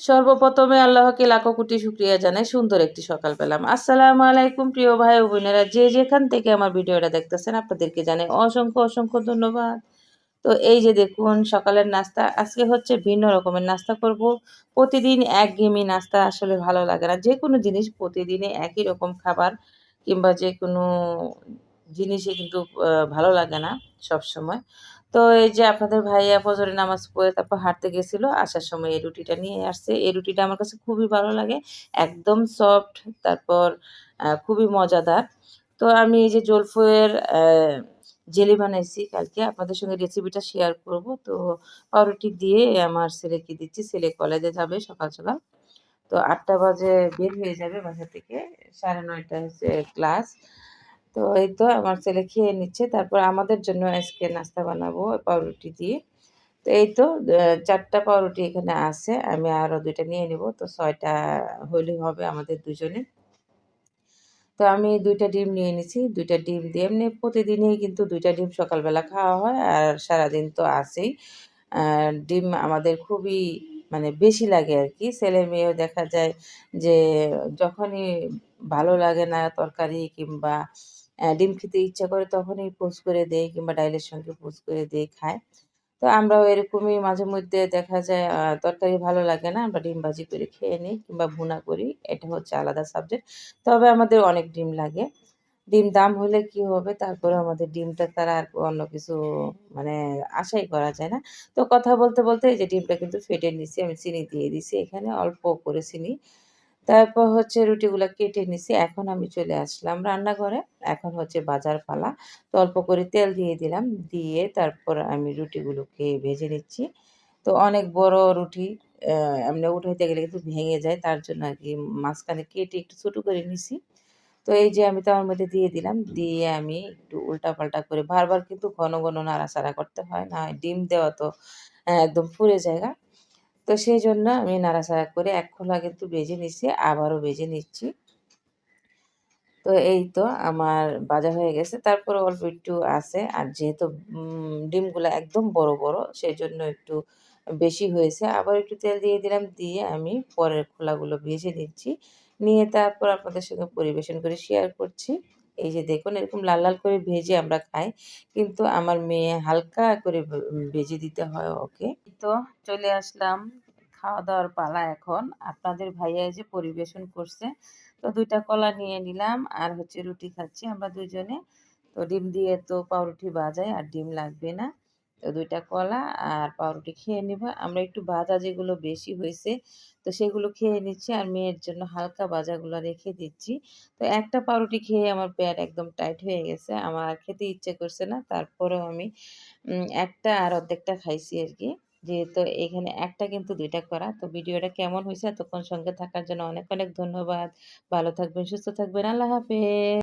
সর্বপ্রথমে আল্লাহকে লাখো কোটি শুক্রিয়া জানাই সুন্দর একটি সকাল পেলাম আসসালামু আলাইকুম প্রিয় ভাই ও বোনেরা, যে যেখান থেকে আমার ভিডিওটা দেখতেছেন আপনাদেরকে জানাই অসংখ্য অসংখ্য ধন্যবাদ। তো এই যে দেখুন, সকালের নাস্তা, আজকে হচ্ছে ভিন্ন রকমের নাস্তা করব। প্রতিদিন একঘেয়েমি নাস্তা আসলে ভালো লাগে না। যে কোনো জিনিস প্রতিদিনে একই রকম খাবার কিংবা যে কোনো জিনিসই কিন্তু ভালো লাগে না সব সময় তো এই যে আপনাদের ভাইয়া ফজরের নামাজ পড়ে তারপর হাঁটতে গেছিল, আসার সময় এই রুটিটা নিয়ে আসছে। এই রুটিটা আমার কাছে খুবই ভালো লাগে, একদম সফট, তারপর খুবই মজাদার। তো আমি এই যে জলফয়ের জেলি বানাইছি কালকে, আপনাদের সঙ্গে রেসিপিটা শেয়ার করব। তো পাউরুটি দিয়ে আমার ছেলেকে দিচ্ছি, ছেলে কলেজে যাবে সকাল সকাল। তো আটটা বাজে বের হয়ে যাবে বাসা থেকে, সাড়ে নয়টা হচ্ছে ক্লাস তো এই তো আমার ছেলে খেয়ে নিচ্ছে। তারপর আমাদের জন্য আজকে নাস্তা বানাবো পাউরুটি দিয়ে। তো এই তো চারটা পাউরুটি এখানে আছে। আমি আরও দুইটা নিয়ে নিব। তো ছয়টা হলেই হবে আমাদের দুজনে। তো আমি দুইটা ডিম নিয়ে নিছি। দুইটা ডিম দিয়ে এমনি প্রতিদিনই কিন্তু দুইটা ডিম সকালবেলা খাওয়া হয় আর সারাদিন তো আর ডিম আমাদের খুবই মানে বেশি লাগে আর কি। ছেলে মেয়েও দেখা যায় যে যখনই ভালো লাগে না তরকারি কিংবা ডিম খেতে ইচ্ছা করে তখনই পোস্ট করে দেয় কিংবা ডাইলের সঙ্গে পোস্ট করে দিয়ে, খায়। তো আমরাও এরকমই মাঝে মধ্যে দেখা যায় তরকারি ভালো লাগে না, আমরা ডিম ভাজি করে খেয়ে নিই কিংবা ভুনা করি, এটা হচ্ছে আলাদা সাবজেক্ট তবে আমাদের অনেক ডিম লাগে। ডিম দাম হলে কি হবে? তারপরে আমাদের ডিমটা তারা আর অন্য কিছু মানে আশাই করা যায় না। তো কথা বলতে বলতে এই যে ডিমটা কিন্তু ফেটে নিছি আমি চিনি দিয়ে দিছি এখানে অল্প করে চিনি। তারপর হচ্ছে রুটিগুলো কেটে নিছি, এখন আমি চলে আসলাম রান্নাঘরে। এখন হচ্ছে বাজার পালা। তো অল্প করে তেল দিয়ে দিলাম, দিয়ে তারপর আমি রুটিগুলোকে ভেজে নিচ্ছি। তো অনেক বড় রুটি এমনি উঠাইতে গেলে কিন্তু ভেঙে যায়, তার জন্য আর কি মাঝখানে কেটে একটু ছোটো করে নিছি। তো এই যে আমি তার মধ্যে দিয়ে দিলাম, দিয়ে আমি একটু উল্টা পাল্টা করে বারবার কিন্তু ঘন ঘন নাড়াচাড়া করতে হয় না হয় ডিম দেওয়া তো একদম পুড়ে জায়গা তো সেই জন্য আমি নাড়াচাড়া করে এক খোলা কিন্তু বেজে নিচ্ছি, আবারও ভেজে নিচ্ছি। তো এই তো আমার ভাজা হয়ে গেছে, তারপরে অল্প একটু আছে। আর যেহেতু ডিমগুলো একদম বড় বড়, সেই জন্য একটু বেশি হয়েছে। আবার একটু তেল দিয়ে দিলাম, দিয়ে আমি পরের খোলাগুলো ভেজে নিচ্ছি। নিয়ে তারপর আপনাদের সঙ্গে পরিবেশন করে শেয়ার করছি। এই যে দেখুন, এরকম লাল লাল করে ভেজে আমরা খাই। কিন্তু আমার মেয়ে হালকা করে ভেজে দিতে হয় ওকে। তো চলে আসলাম খাওয়া দাওয়ার পালা এখন। আপনাদের ভাইয়া যে পরিবেশন করছে। তো দুইটা কলা নিয়ে নিলাম আর হচ্ছে রুটি খাচ্ছি আমরা দুজনে। তো ডিম দিয়ে তো পাউরুটি বাজায় আর ডিম লাগবে না। তো দুইটা কলা আর পাউরুটি খেয়ে নিব। আমরা একটু ভাজা যেগুলো বেশি হয়েছে, তো সেগুলো খেয়ে নিচ্ছি আর মেয়ের জন্য হালকা ভাজাগুলো রেখে দিচ্ছি। তো একটা পাউরুটি খেয়ে আমার পেট একদম টাইট হয়ে গেছে, আমার আর খেতে ইচ্ছে করছে না। তারপরেও আমি একটা আর অর্ধেকটা খাইছি আর কি। যেহেতু এখানে একটা কিন্তু দুইটা করা, তো ভিডিওটা কেমন হয়েছে এতক্ষণ সঙ্গে থাকার জন্য অনেক অনেক ধন্যবাদ। ভালো থাকবেন, সুস্থ থাকবেন, আল্লাহ হাফেজ।